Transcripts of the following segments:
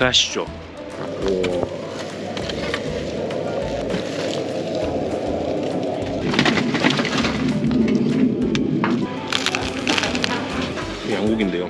가시죠. 오. 양고기인데요.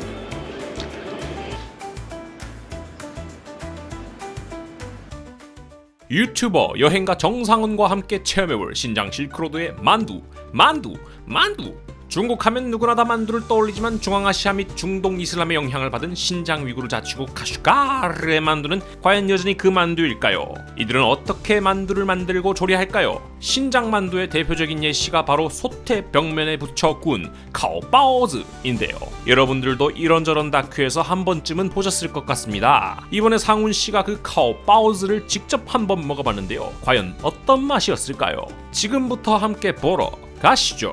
유튜버 여행가 정상훈과 함께 체험해볼 신장 실크로드의 만두, 만두, 만두. 중국 하면 누구나 다 만두를 떠올리지만 중앙아시아 및 중동 이슬람의 영향을 받은 신장 위구르 자치국 카슈가르의 만두는 과연 여전히 그 만두일까요? 이들은 어떻게 만두를 만들고 조리할까요? 신장 만두의 대표적인 예시가 바로 솥의 벽면에 붙여 구운 카오바오즈인데요. 여러분들도 이런저런 다큐에서 한 번쯤은 보셨을 것 같습니다. 이번에 상훈 씨가 그 카오바오즈를 직접 한번 먹어봤는데요. 과연 어떤 맛이었을까요? 지금부터 함께 보러 가시죠.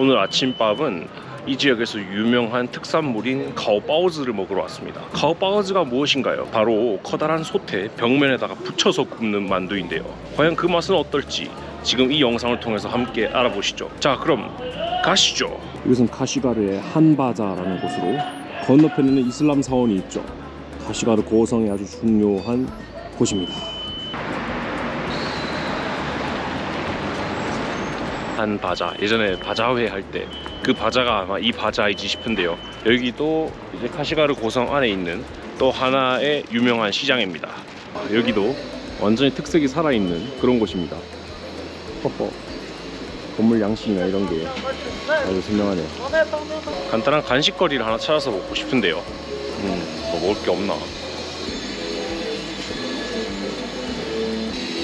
오늘 아침밥은 이 지역에서 유명한 특산물인 카오바오즈를 먹으러 왔습니다. 카오바오즈가 무엇인가요? 바로 커다란 솥에 벽면에다가 붙여서 굽는 만두인데요. 과연 그 맛은 어떨지 지금 이 영상을 통해서 함께 알아보시죠. 자, 그럼 가시죠. 이것은 카시가르의 한바자라는 곳으로 건너편에는 이슬람 사원이 있죠. 카시가르 고성이 아주 중요한 곳입니다. 한 바자. 예전에 바자회 할 때 그 바자가 아마 이 바자이지 싶은데요. 여기도 이제 카시가르 고성 안에 있는 또 하나의 유명한 시장입니다. 아, 여기도 완전히 특색이 살아있는 그런 곳입니다. 허허. 건물 양식이나 이런 게 아주 선명하네요. 간단한 간식거리를 하나 찾아서 먹고 싶은데요. 음, 뭐 먹을 게 없나?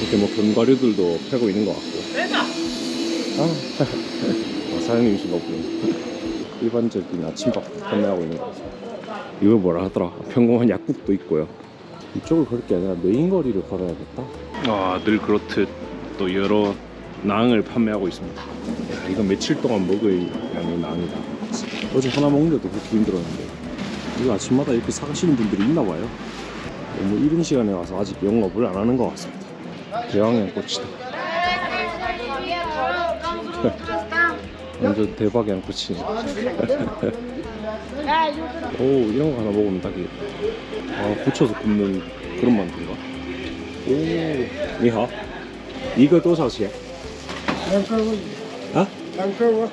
이렇게 뭐 견과류들도 팔고 있는 것 같고. 아, 어, 사장님이신가 보네. 일반적인 아침밥 판매하고 있는 것 같습니다. 이걸 뭐라 하더라? 평범한 약국도 있고요. 이쪽을 걸게 아니라 메인 거리를 걸어야겠다. 아, 늘 그렇듯 또 여러 낭을 판매하고 있습니다 야, 이거 며칠 동안 먹을 양의 낭이다. 어제 하나 먹는데도 그렇게 힘들었는데 이거 아침마다 이렇게 사가시는 분들이 있나 봐요. 너무 이른 시간에 와서 아직 영업을 안 하는 것 같습니다. 대왕양 꽃이다. 완전 대박 양꼬치네. 오 이런 거 하나 먹으면 딱이겠다. 아 붙여서 굽는 그런 만두인가? 오, 니하. 이거 多少钱?两块五，啊？两块五，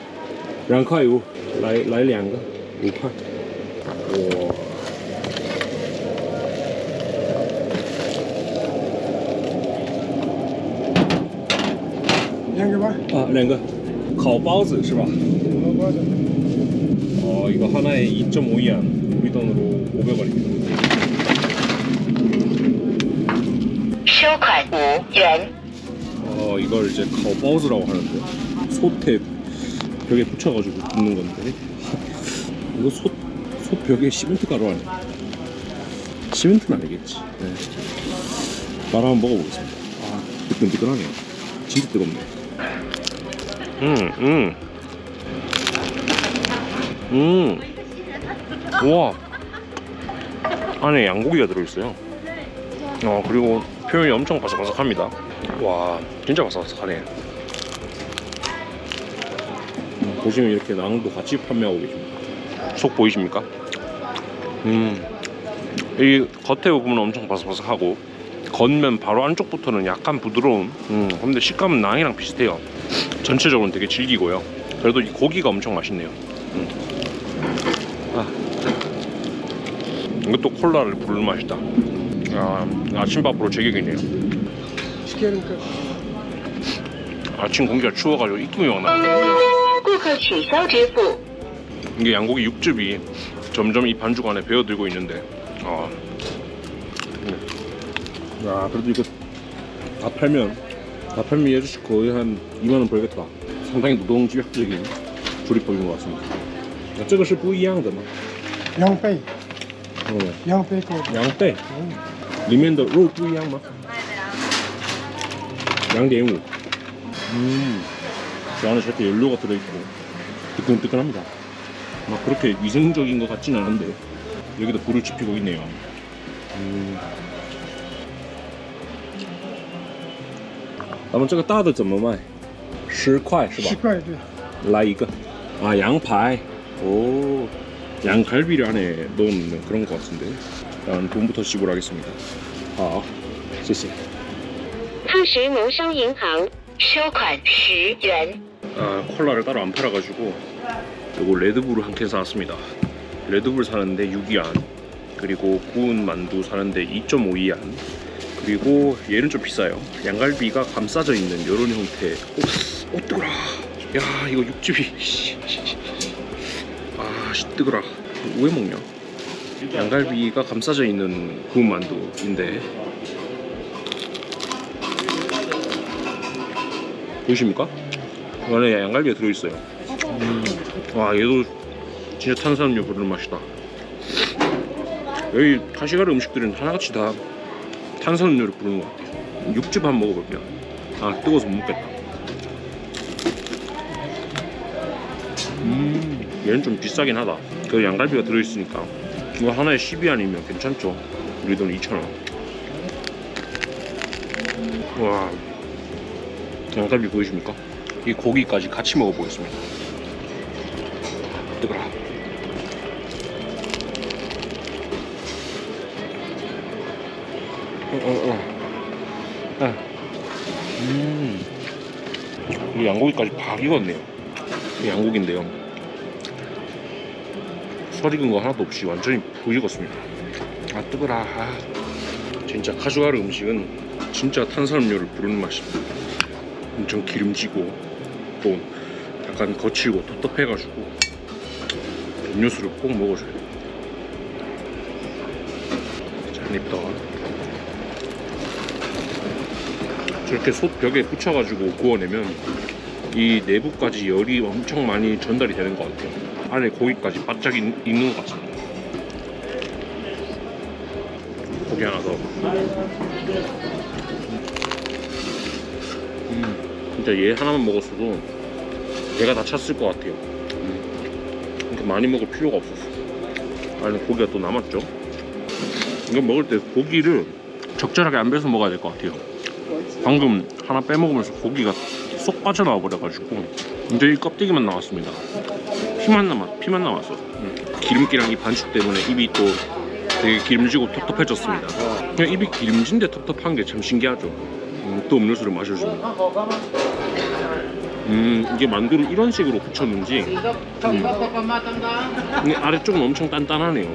两块五，来来两个，五块。哇！两个吧，啊，两个， 烤包子是吧？我包子， 어 이거 하나에 2.5이안 우리 돈으로 500원입니다. 收款五元。 어 이걸 이제 카오바우즈라고 하는데요. 솥에 벽에 붙여가지고 굽는 건데 이거 솥, 솥 벽에 시멘트 가루 아니야? 시멘트는 아니겠지. 네. 나라 한번 먹어보겠습니다. 아 뜨끈뜨끈하네요. 진짜 뜨겁네. 음, 음. 음. 우와. 안에 양고기가 들어있어요. 어, 그리고 표면이 엄청 바삭바삭합니다. 와, 진짜 바삭바삭하네. 보시면 이렇게 낭도 같이 판매하고 계십니다. 속 보이십니까? 음. 이 겉에 부분은 엄청 바삭바삭하고 겉면 바로 안쪽부터는 약간 부드러운 음, 근데 식감은 낭이랑 비슷해요 전체적으로는 되게 질기고요. 그래도 이 고기가 엄청 맛있네요. 음. 아. 이것도 콜라를 부르는 맛이다. 아, 아침밥으로 제격이네요. 시키니까 아침 공기가 추워가지고 입김이 막 나거든요. 이게 양고기 육즙이 점점 이 반죽 안에 배어들고 있는데 아, 야 그래도 이거 다 팔면 다 팔면 이 아저씨 거의 한 2만 원 벌겠다. 상당히 노동집약적인 조리법인 것 같습니다. 这个是不一样的吗？两倍，哦，两倍多，两倍，里面的肉不一样吗？两点五。음, 저 안에 저렇게 연료가 들어있고 뜨끈뜨끈합니다. 막 그렇게 위생적인 것 같진 않은데 여기도 불을 지피고 있네요. 음. 咱们这个大的怎么卖？十块是吧？七块对，来一个啊，羊排哦， 양갈비를 안에 넣는 그런 것 같은데 일단 돈부터 지불하겠습니다 아, 谢谢富时农商银行收款十元。 아, 콜라를 따로 안 팔아가지고 요거 레드불을 한 캔 사왔습니다. 레드불 사는데 6위안 그리고 구운 만두 사는데 2.5위안 그리고 얘는 좀 비싸요. 양갈비가 감싸져 있는 이런 형태. 오, 오 뜨거라. 야 이거 육즙이. 아, 씨 뜨거라. 왜 먹냐? 양갈비가 감싸져 있는 구운 만두인데 보이십니까? 그 안에 양갈비가 들어있어요. 음, 와 얘도 진짜 탄산음료 부르는 맛이다. 여기 카시가르 음식들은 하나같이 다 탄산음료를 부르는 것 같아요. 육즙 한번 먹어볼게요. 아 뜨거워서 못 먹겠다. 음 얘는 좀 비싸긴 하다. 그 양갈비가 들어있으니까 이거 하나에 12안이면 괜찮죠. 우리 돈 2,000원. 와 양갈비 보이십니까? 이 고기까지 같이 먹어보겠습니다. 뜨거라. 양고기까지 팍 익었네요. 이 양고기인데요. 설 익은 거 하나도 없이 완전히 푹 익었습니다. 아, 뜨거라. 아. 진짜 카주아르 음식은 진짜 탄산음료를 부르는 맛입니다. 엄청 기름지고 또 약간 거칠고 텁텁해가지고 음료수를 꼭 먹어줘요. 자, 한입 더. 저렇게 솥 벽에 붙여가지고 구워내면 이 내부까지 열이 엄청 많이 전달이 되는 것 같아요. 안에 고기까지 바짝 익- 익는 것 같습니다. 고기 하나 더. 음, 진짜 얘 하나만 먹었어도 배가 다 찼을 것 같아요. 음, 이렇게 많이 먹을 필요가 없었어. 안에 고기가 또 남았죠. 이거 먹을 때 고기를 적절하게 안 배서 먹어야 될 것 같아요. 방금 하나 빼먹으면서 고기가 쏙 빠져나와 버려가지고 이제 이 껍데기만 나왔습니다. 피만 남았, 피만 남았어. 음, 기름기랑 이 반죽 때문에 입이 또 되게 기름지고 텁텁해졌습니다. 그냥 입이 기름진데 텁텁한 게 참 신기하죠. 음, 또 음료수를 마셔줍니다. 음, 이게 만두를 이런 식으로 붙였는지 음, 아래쪽은 엄청 단단하네요.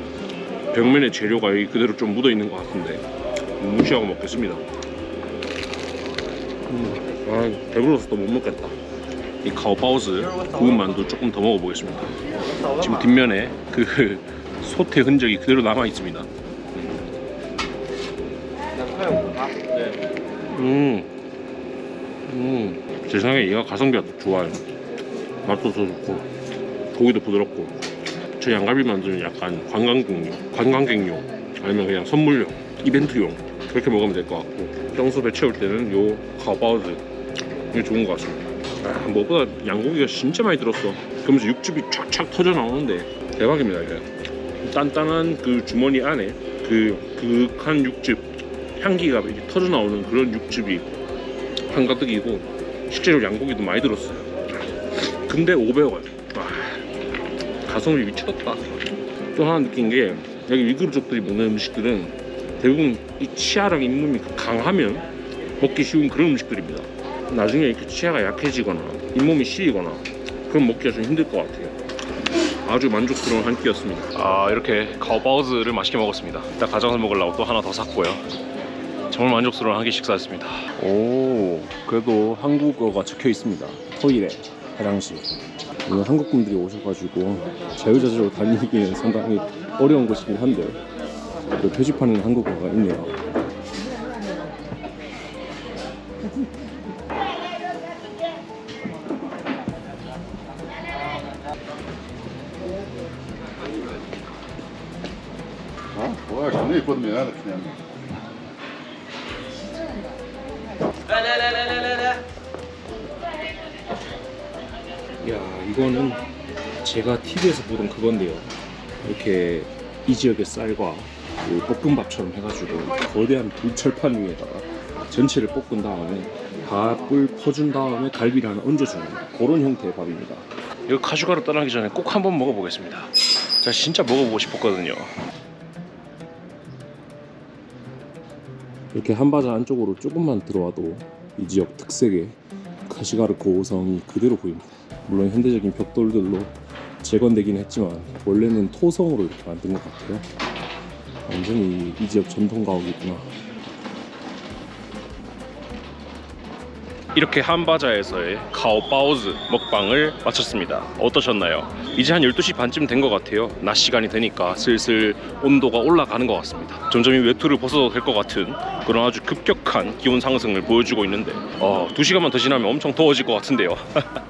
벽면에 재료가 여기 그대로 좀 묻어 있는 것 같은데 무시하고 먹겠습니다. 음, 아, 배불러서 또 못 먹겠다. 이 카오바오즈 구운 만두 조금 더 먹어보겠습니다. 지금 뒷면에 그 솥의 흔적이 그대로 남아 있습니다. 음, 음, 제 생각에 얘가 가성비가 더 좋아요. 맛도 더 좋고, 고기도 부드럽고. 저 양갈비 만두는 약간 관광객용, 관광객용, 아니면 그냥 선물용, 이벤트용 그렇게 먹으면 될 것 같고, 정수배 채울 때는 요 카바우즈 이게 좋은 것 같습니다. 아, 무엇보다 양고기가 진짜 많이 들었어. 그러면서 육즙이 촥촥 터져 나오는데 대박입니다 이게. 단단한 그 주머니 안에 그 그윽한 육즙 향기가 이렇게 터져 나오는 그런 육즙이 한가득이고 실제로 양고기도 많이 들었어요. 근데 500원. 와, 가성비 미쳤다. 또 하나 느낀 게 여기 위그루족들이 먹는 음식들은 대부분 이 치아랑 잇몸이 강하면 먹기 쉬운 그런 음식들입니다. 나중에 이렇게 치아가 약해지거나 잇몸이 시리거나 그럼 먹기가 좀 힘들 것 같아요. 아주 만족스러운 한 끼였습니다. 아 이렇게 카오바오즈를 맛있게 먹었습니다. 이따 가져가서 먹으려고 또 하나 더 샀고요. 정말 만족스러운 한 끼 식사였습니다. 오, 그래도 한국어가 적혀 있습니다. 토일에 화장실. 오늘 한국 분들이 오셔가지고 자유자재로 다니기는 상당히 어려운 곳이긴 한데 또 표지판에는 한국어가 있네요. Já nem pode mirar, né? 야, 이거는 제가 TV에서 보던 그건데요. 이렇게 이 지역의 쌀과 이 볶음밥처럼 해가지고 거대한 불철판 위에다가 전체를 볶은 다음에 밥을 퍼준 다음에 갈비를 하나 얹어주는 그런 형태의 밥입니다. 이거 카슈가루 떠나기 전에 꼭 한번 먹어보겠습니다. 제가 진짜 먹어보고 싶었거든요. 이렇게 한바자 안쪽으로 조금만 들어와도 이 지역 특색의 카시가르 고성이 그대로 보입니다. 물론 현대적인 벽돌들로 재건되긴 했지만 원래는 토성으로 이렇게 만든 것 같아요. 완전히 이 지역 전통 가옥이구나. 이렇게 한바자에서의 카오바오즈 먹방을 마쳤습니다. 어떠셨나요? 이제 한 12시 반쯤 된 것 같아요. 낮 시간이 되니까 슬슬 온도가 올라가는 것 같습니다. 점점 이 외투를 벗어도 될 것 같은 그런 아주 급격한 기온 상승을 보여주고 있는데 어, 2시간만 더 지나면 엄청 더워질 것 같은데요.